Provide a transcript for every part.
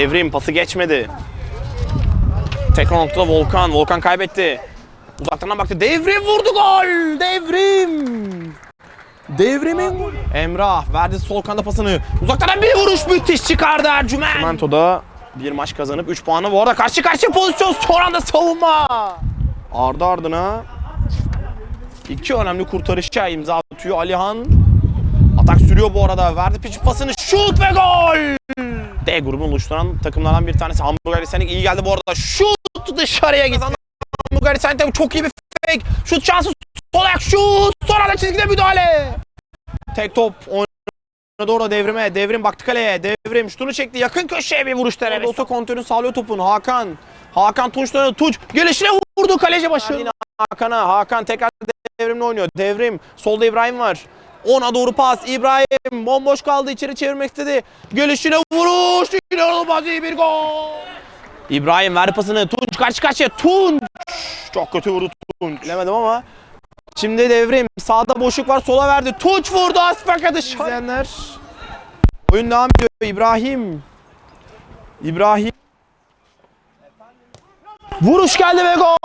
Devrim pası geçmedi. Tekrar noktada Volkan. Volkan kaybetti. Uzaktan baktı. Devrim vurdu gol. Devrim. Devrimin golü. Emrah verdi sol kanda pasını. Uzaktan bir vuruş müthiş çıkardı Ercüment. Mento'da bir maç kazanıp 3 puanı. Bu arada karşı karşıya pozisyon son anda savunma. Ardı ardına iki önemli kurtarışa imza atıyor Alihan. Atak sürüyor bu arada. Verdi piç pasını. Şut ve gol. D grubunu oluşturan takımlardan bir tanesi Hamburger Senik iyi geldi bu arada. Şut dışarıya gitti. Hamburger Senik çok iyi bir fake. Şut şansı. Sol ayak şut. Sonra da çizgide müdahale. Tek top oynadı orada devrime. Devrim baktı kaleye. Devrim şutunu çekti. Yakın köşeye bir vuruş denedi. Oto kontrolünü sağlıyor topun. Hakan. Hakan Tunç döndü. Tunç gelişine vurdu kaleci başı. Hakan'a. Hakan tekrar devrimle oynuyor. Devrim. Solda İbrahim var. Ona doğru pas. İbrahim bomboş kaldı. içeri çevirmek istedi. Gelişine vuruş. İnanılmaz iyi bir gol. İbrahim ver pasını. Tunç karşı karşıya. Tunç. Çok kötü vurdu Tunç. Bilemedim ama. Şimdi devrim. Sağda boşluk var. Sola verdi. Tunç vurdu. Asfaka dışarı. İzleyenler. Oyun devam ediyor. İbrahim. İbrahim. Vuruş geldi ve gol.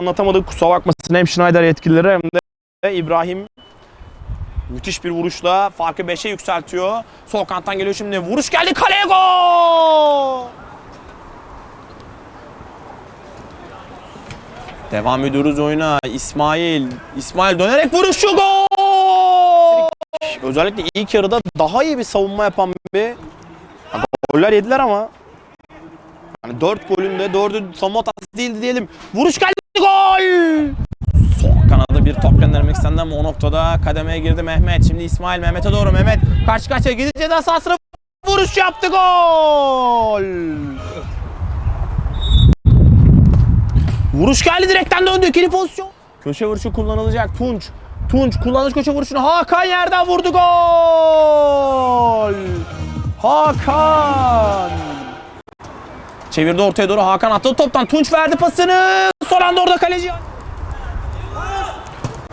Anlatamadık kusura bakmasın hem Schneider yetkilileri hem de İbrahim müthiş bir vuruşla farkı 5'e yükseltiyor. Sol kanttan geliyor şimdi. Vuruş geldi kaleye! Devam ediyoruz oyuna. İsmail. İsmail dönerek vuruşu gol! Özellikle ilk yarıda daha iyi bir savunma yapan bir goller yediler ama yani 4 golün de 4'ü savunma hatası değildi diyelim. Vuruş geldi gol! Sol kanada bir top göndermek istendi ama o noktada kademeye girdi Mehmet. Şimdi İsmail Mehmet'e doğru. Mehmet karşı karşıya gidince ceza sahasına vuruş yaptı gol! Vuruş geldi direkten döndü. İkili pozisyon. Köşe vuruşu kullanılacak. Tunç. Tunç kullanış köşe vuruşunu Hakan yerden vurdu gol! Hakan! Çevirdi ortaya doğru Hakan attı toptan Tunç verdi pasını. Son anda orada kaleci.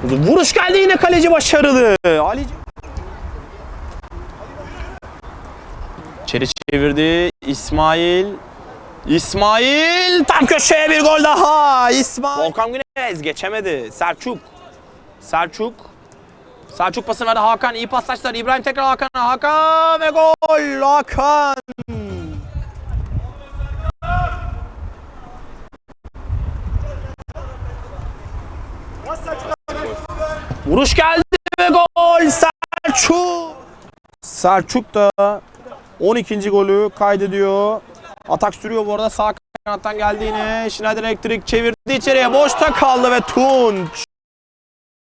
Vuruş geldi yine kaleci başarılı. Ali İçeri çevirdi İsmail. İsmail tam köşeye bir gol daha. İsmail. Volkan Güneş geçemedi. Selçuk. Selçuk. Selçuk pası verdi Hakan. iyi paslaştılar. İbrahim tekrar Hakan'a. Hakan ve gol. Hakan. Vuruş geldi ve gol Selçuk. Selçuk da 12. golü kaydediyor. Atak sürüyor bu arada sağ kanattan geldi. Schneider elektrik çevirdi içeriye boşta kaldı ve Tunç.